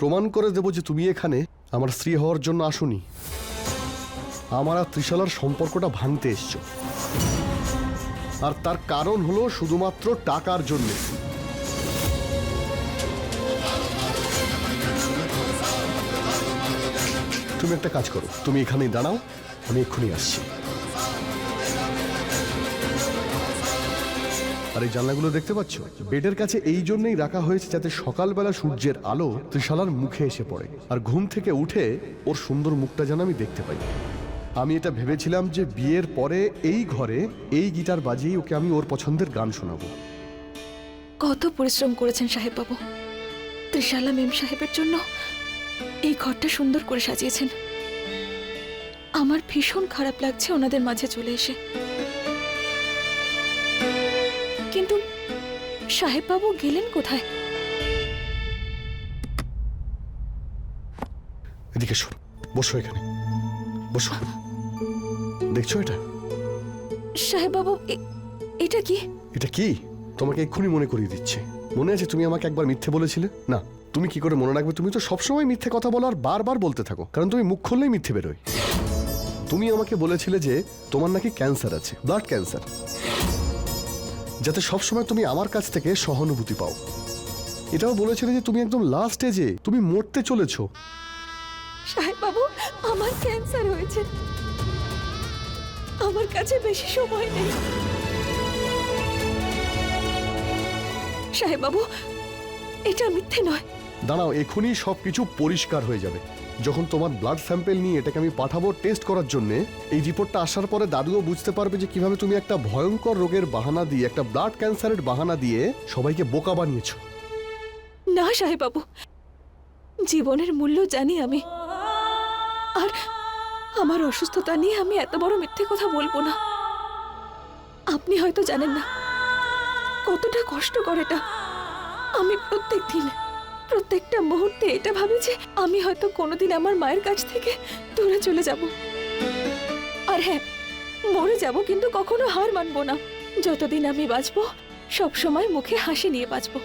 প্রমাণ করে দেব যে তুমি এখানে আমার স্ত্রী হওয়ার জন্য আসুনি। আমার আর ত্রিশালার সম্পর্কটা ভাঙতে এসছো। আর তার কারণ হলো শুধুমাত্র টাকার জন্য। তুমি একটা কাজ করো, তুমি এখানেই দাঁড়াও, আমি এক্ষুনি আসছি। আর এই জানলাগুলো দেখতে পাচ্ছ? বেডের কাছে এই জন্যই রাখা হয়েছে যাতে সকালবেলা সূর্যের আলো ত্রিশালার মুখে এসে পড়ে। আর ঘুম থেকে উঠে ওর সুন্দর মুখটা যেন আমি দেখতে পাই। আমি এটা ভেবেছিলাম যে বিয়ের পরে এই ঘরে এই গিটার বাজিয়ে ওকে আমি ওর পছন্দের গান শোনাবো। কত পরিশ্রম করেছেন সাহেব বাবু ত্রিশালা মেম সাহেবের জন্য এই ঘরটা সুন্দর করে সাজিয়েছেন। আমার ভীষণ খারাপ লাগছে ওনাদের মাঝে চলে এসে। কিন্তু সাহেব বাবু গেলেন কোথায়? এদিকে শোন বসো এখানে। বসো। দেখছ এটা? সাহেব বাবু এটা কি? এটা কি? তোমাকে এক্ষুনি মনে করিয়ে দিচ্ছে। মনে আছে তুমি আমাকে একবার মিথ্যে বলেছিলে? না। তুমি কি করে মনে রাখবে? তুমি তো সবসময় মিথ্যে কথা বলো আর বারবার বলতে থাকো। কারণ তুমি মুখ খুললেই মিথ্যে বেরোয়। তুমি আমাকে বলেছিলে যে তোমার নাকি ক্যান্সার আছে ব্লাড ক্যান্সার। যাতে সবসময় তুমি আমার কাছ থেকে সহানুভূতি পাও। এটাও বলেছিলে যে তুমি একদম লাস্ট স্টেজে তুমি মরতে চলেছো। সাহেব বাবু আমার ক্যান্সার হয়েছে। আমার কাছে বেশি সময় নেই। সাহেব বাবু এটা মিথ্যে নয়। দাঁড়াও এখনই সবকিছু পরিষ্কার হয়ে যাবে। যখন তোমার ব্লাড স্যাম্পেল নিয়ে এটাকে আমি পাঠাবো টেস্ট করার জন্য, এই রিপোর্টটা আসার পরে দাদুও বুঝতে পারবে যে কীভাবে তুমি একটা ভয়ঙ্কর রোগের বাহানা দিয়ে, একটা ব্লাড ক্যান্সারের বাহানা দিয়ে সবাইকে বোকা বানিয়েছো। না সাহেব বাবু জীবনের মূল্য জানি আমি। আর আমার অসুস্থতা নিয়ে আমি এত বড় মিথ্যে কথা বলব না। আপনি হয়তো জানেন না, কতটা কষ্টকর এটা আমি প্রত্যেক দিন প্রত্যেকটা মুহূর্তে এটা ভাবি যে আমি হয়তো কোনোদিন আমার মায়ের কাছ থেকে দূরে চলে যাব। আর হ্যাঁ মরে যাব কিন্তু কখনো হার মানবো না। যতদিন আমি বাঁচবো, সব সময় মুখে হাসি নিয়ে বাঁচবো।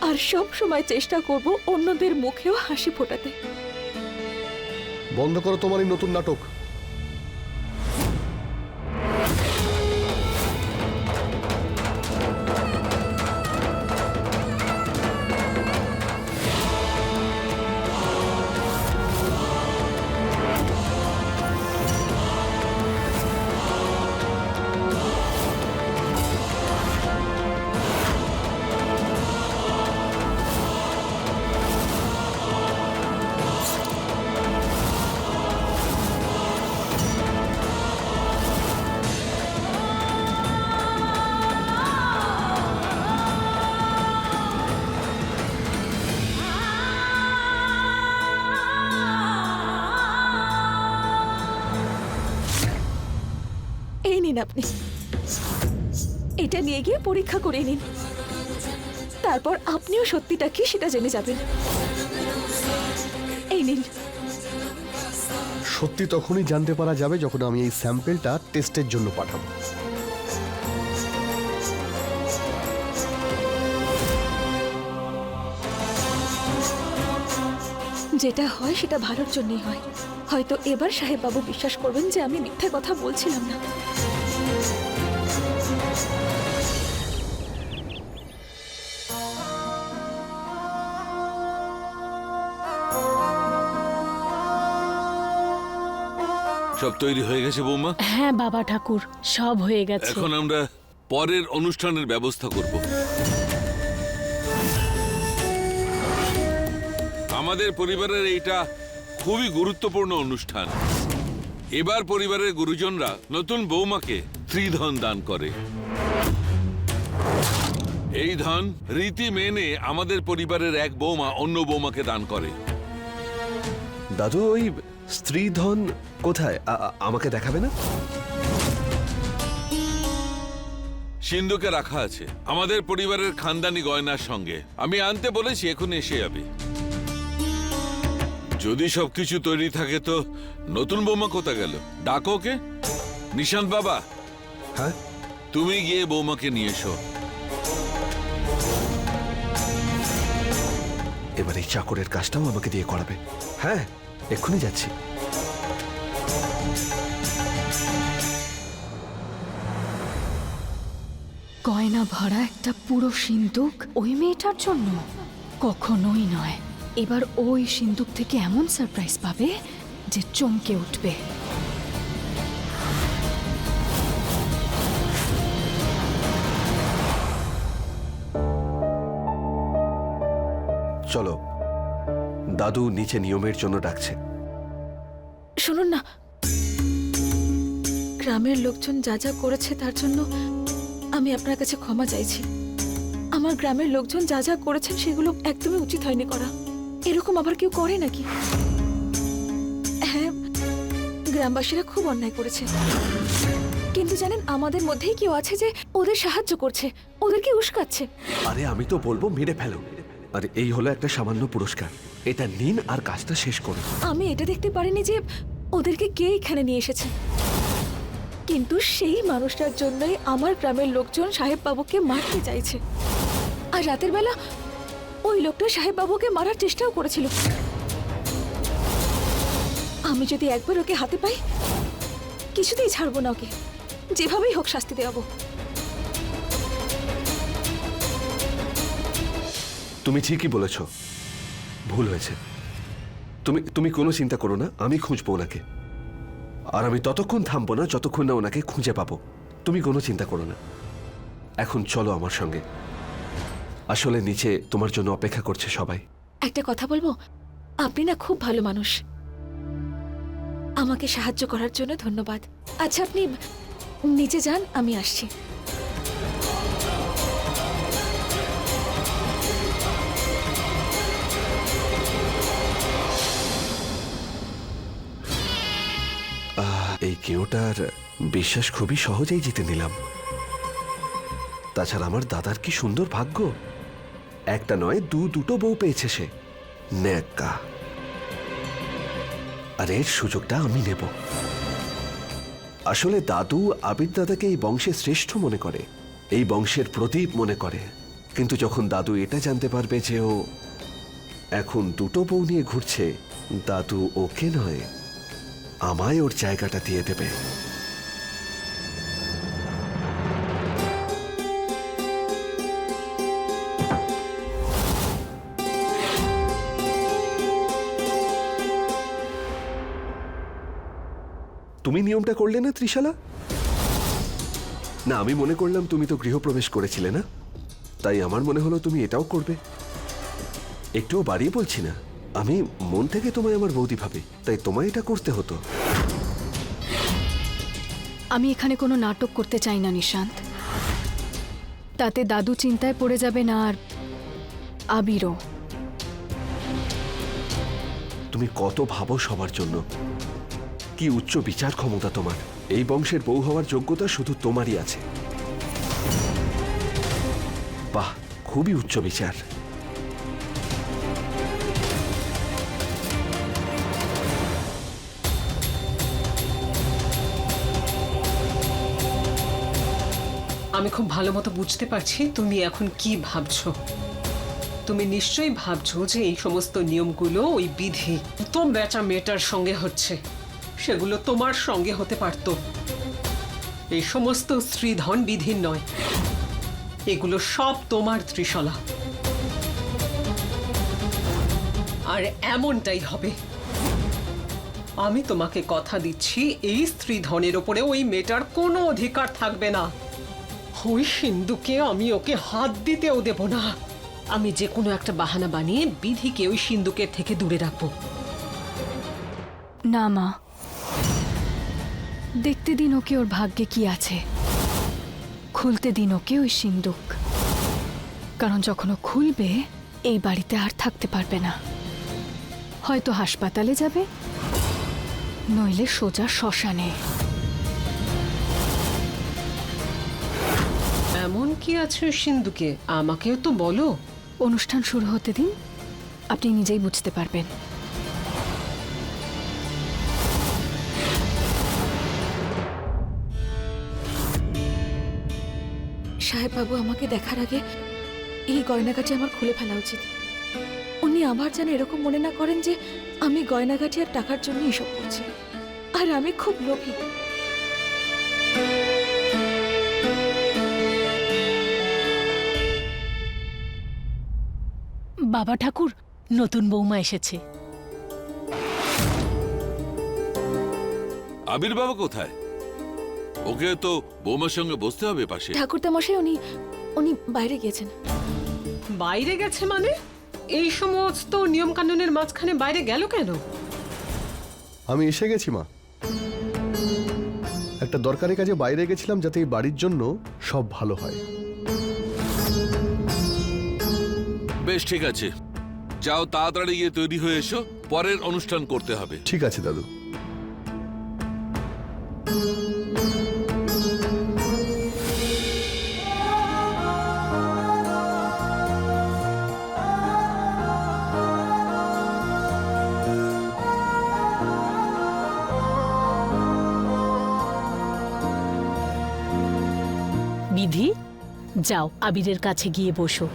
আর সব সময় চেষ্টা করব অন্যদের মুখেও হাসি ফোটাতে। বন্ধ করো তোমার এই নতুন নাটক। আপনি। এটা নিয়ে গিয়ে পরীক্ষা করে নিন। তারপর আপনিও সত্যিটা কি সেটা জেনে যাবেন। এই নিন। সত্যি তখনই জানতে পারা যাবে যখন আমি এই স্যাম্পেলটা টেস্টের জন্য পাঠাবো। যেটা হয় সেটা ভালোর জন্যই হয়। হয়তো এবার সাহেব বাবু বিশ্বাস করবেন যে আমি মিথ্যে কথা বলছিলাম না। সব তৈরি হয়ে গেছে বৌমা? হ্যাঁ বাবা ঠাকুর সব হয়ে গেছে। এখন আমরা পরের অনুষ্ঠানের ব্যবস্থা করব। আমাদের পরিবারের এইটা খুবই গুরুত্বপূর্ণ অনুষ্ঠান। এবার পরিবারের গুরুজনরা নতুন বৌমাকে ত্রিধন দান করে। এই ধন রীতি মেনে আমাদের পরিবারের এক বৌমা অন্য বৌমাকে দান করে। দাদু ওই স্ত্রীধন কোথায়? আমাকে দেখাবে না? সিন্ধুকে রাখা আছে। আমাদের পরিবারের খানদানি গয়নার সঙ্গে। আমি আনতে বলেছি এখন এসে যাবে। যদি সবকিছু তৈরি থাকে তো নতুন বৌমা কোথা গেল? ডাকো ওকে। নিশান্ত বাবা। হ্যাঁ? তুমি গিয়ে বৌমাকে নিয়ে এসো। এবার এই চাকরের কাজটাও আমাকে দিয়ে করাবে। হ্যাঁ? এক্ষুনি যাচ্ছি। গয়না ভরা একটা পুরো সিন্দুক ওই মেয়েটার জন্য? কখনোই নয়। এবার ওই সিন্দুক থেকে এমন সারপ্রাইজ পাবে যে চমকে উঠবে। চলো দাদু নিচে নিয়মের জন্য ডাকছে। শুনুন না। গ্রামের লোকজন যা যা করেছে তার জন্য আমি আপনার কাছে ক্ষমা চাইছি। আমার গ্রামের লোকজন যা যা করেছেন সেগুলো একদমই উচিত হয়নি করা। এরকম আবার কেউ করে নাকি? হ্যাঁ গ্রামবাসীরা খুব অন্যায় করেছে। কিন্তু জানেন আমাদের মধ্যেই কেউ আছে যে ওদের সাহায্য করছে ওদেরকে উস্কাচ্ছে। আরে আমি তো বলব মেরে ফেলো। আর এই হলো একটা সামান্য পুরস্কার। এটা নিন আর কাজটা শেষ করুন। আমি এটা দেখতে পারিনি যে ওদেরকে কে এখানে নিয়ে এসেছে। কিন্তু সেই মানুষটার জন্যই আমার গ্রামের লোকজন সাহেব বাবুকে মারতে চাইছে। আর রাতের বেলা ওই লোকটা সাহেব বাবুকে মারার চেষ্টাও করেছিল। আমি যদি একবার ওকে হাতে পাই, কিছুতেই ছাড়বো না ওকে। যেভাবেই হোক শাস্তি দেওয়াবো। তুমি ঠিকই বলেছ। ভুল হয়েছে। তুমি তুমি কোনো চিন্তা করো না, আমি খুঁজবো ওনাকে। আর আমি ততক্ষণ থামবো না যতক্ষণ না ওনাকে খুঁজে পাবো। তুমি কোনো চিন্তা করো না। এখন চলো আমার সঙ্গে। আসলে নিচে তোমার জন্য অপেক্ষা করছে সবাই। একটা কথা বলব? আপনি না খুব ভালো মানুষ। আমাকে সাহায্য করার জন্য ধন্যবাদ। আচ্ছা আপনি নিচে যান, আমি আসছি। কেউটার বিশ্বাস খুবই সহজেই জিতে নিলাম। তাছাড়া আমার দাদার কি সুন্দর ভাগ্য? একটা নয়, দু দুটো বউ পেয়েছে সে। ন্যাকা। আর এর সুযোগটা আমি নেব। আসলে দাদু আবির দাদাকে এই বংশে শ্রেষ্ঠ মনে করে, এই বংশের প্রদীপ মনে করে। কিন্তু যখন দাদু এটা জানতে পারবে যে ও এখন দুটো বউ নিয়ে ঘুরছে, দাদু ওকে নয় আমায় ওর জায়গাটা দিয়ে দেবে। তুমি নিয়মটা করলে না, ত্রিশালা? না, আমি মনে করলাম তুমি তো গৃহপ্রবেশ করেছিলে না। তাই আমার মনে হলো তুমি এটাও করবে। একটুও বাড়িয়ে বলছি না। আমি মন থেকে তোমায় আমার বৌদি ভাবি তাই তোমায় এটা করতে হতো। আমি এখানে কোনো নাটক করতে চাই না নিশান্ত। তাতে দাদু চিন্তায় পড়ে যাবে না আর আবিরও। তুমি কত ভাবো সবার জন্য? কি উচ্চ বিচার ক্ষমতা তোমার? এই বংশের বউ হওয়ার যোগ্যতা শুধু তোমারই আছে। বাহ খুবই উচ্চ বিচার। আমি খুব ভালো মতো বুঝতে পারছি তুমি এখন কি ভাবছ। তুমি নিশ্চয়ই ভাবছ যে এই সমস্ত নিয়মগুলো ওই বিধি তো বেচা মেয়েটার সঙ্গে হচ্ছে। সেগুলো তোমার সঙ্গে হতে পারত। এই সমস্ত স্ত্রীধন বিধির নয়। এগুলো সব তোমার ত্রিশলা। আর এমনটাই হবে। আমি তোমাকে কথা দিচ্ছি, এই স্ত্রীধনের ওপরে ওই মেয়েটার কোনো অধিকার থাকবে না। ওই সিন্ধুকে আমি ওকে হাত দিতেও দেব না। আমি যে কোনো একটা বাহানা বানিয়ে বিধিকে ওই সিন্ধুকের থেকে দূরে রাখব। না, মা। দেখতে দিন ওকে ওর ভাগ্যে কি আছে। খুলতে দিন ওকে ওই সিন্দুক কারণ যখন ও খুলবে, এই বাড়িতে আর থাকতে পারবে না। হয়তো হাসপাতালে যাবে, নইলে সোজা শ্মশানে। এমন কি আছে সিন্ধুকে? আমাকেও তো বলো। অনুষ্ঠান শুরু হতে দিন। আপনি নিজেই বুঝতে পারবেন। সাহেব বাবু আমাকে দেখার আগে এই গয়নাগাটি আমার খুলে ফেলা উচিত। উনি আবার যেন এরকম মনে না করেন যে আমি গয়নাগাটি আর টাকার জন্য এসব করছি। আর আমি খুব লোভী। বাবা ঠাকুর নতুন বৌমা এসেছে। আবির বাবা কোথায়? ওকে তো বৌমার সঙ্গে বসতে হবে পাশে। ঠাকুরদা মশাই উনি উনি বাইরে গিয়েছেন। বাইরে গেছে মানে? এই সমস্ত নিয়ম কানুনের মাঝখানে বাইরে গেল কেন? আমি এসে গেছি মা। একটা দরকারি কাজে বাইরে গেছিলাম যাতে এই বাড়ির জন্য সব ভালো হয়। বেশ ঠিক আছে। যাও তাড়াতাড়ি গিয়ে তৈরি হয়ে এসো পরের অনুষ্ঠান করতে হবে। ঠিক আছে দাদু। বিধি যাও আবিরের কাছে গিয়ে বসো।